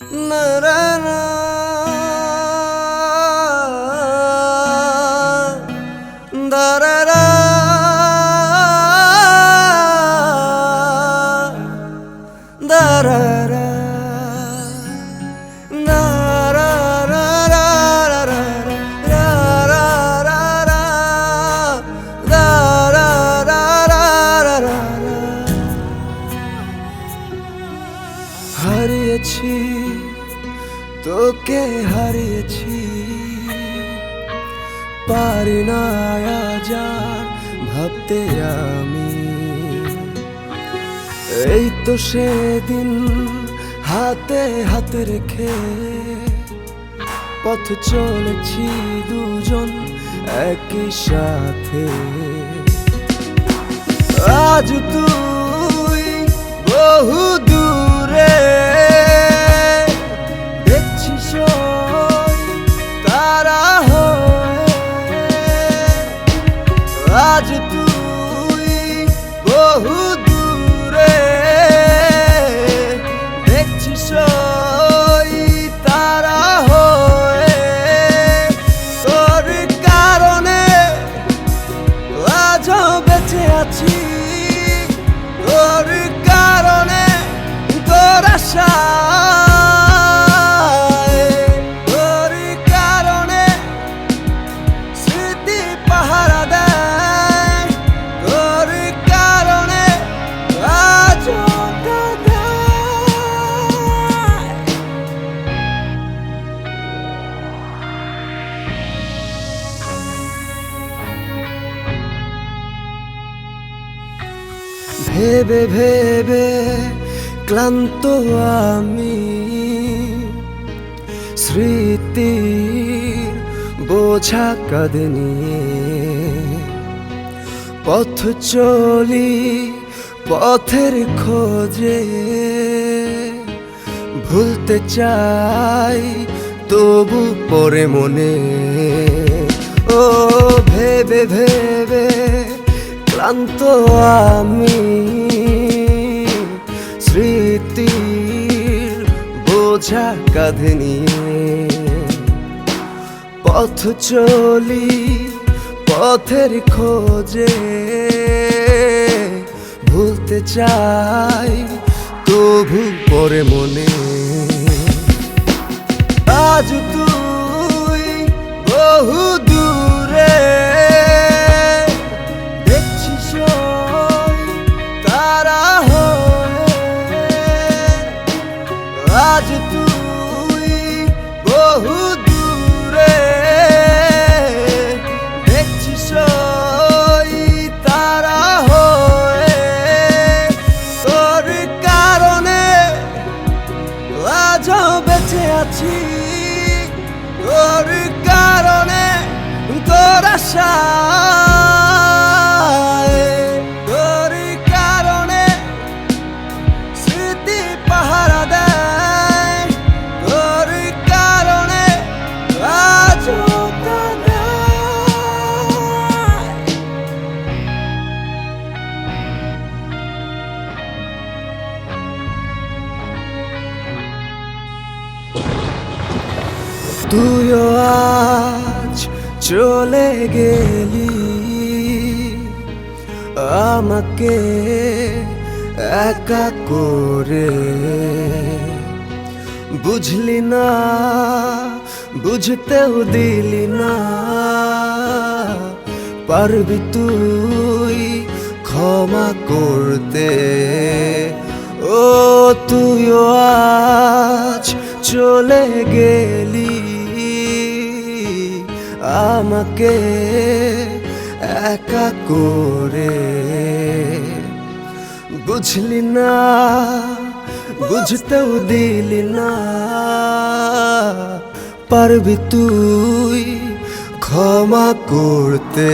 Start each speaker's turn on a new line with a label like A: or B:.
A: না তোকে হারিয়েছি? পারি না আর ভাবতে আমি। এই তো সেদিন হাতে হাতে রেখে পথ চলেছি দুজন একই সাথে। আজ তুই আজ তুই বহু দূরে দেখছিস তারা হয়ে। তোর কারণে আজও বেঁচে আছি। তোর কারণে তোর আশায় ভেবে ভেবে ক্লান্ত আমি। স্মৃতি বোঝা কাঁধে নিয়ে পথ চলি পথের খোঁজে। ভুলতে চাই তবু পরে মনে। ও ভেবে ভেবে ক্লান্ত আমি স্মৃতির বোঝা কাঁধে নিয়ে পথ চলি পথের খোঁজে। ভুলতে চাই তবু পরে মনে। আজ তুই বহু আছি। তোর কারণে তোর আশায় তুইও আজ চলে গেলি। আমাকে একা করে। বুঝলি না, বুঝতেও দিলি না। পারবি তুই ক্ষমা করতে। ও তুইও আজ চলে গেলি। আমাকে একা করে। বুঝলি না বুঝতেও দিলি না। পারবি তুই ক্ষমা করতে।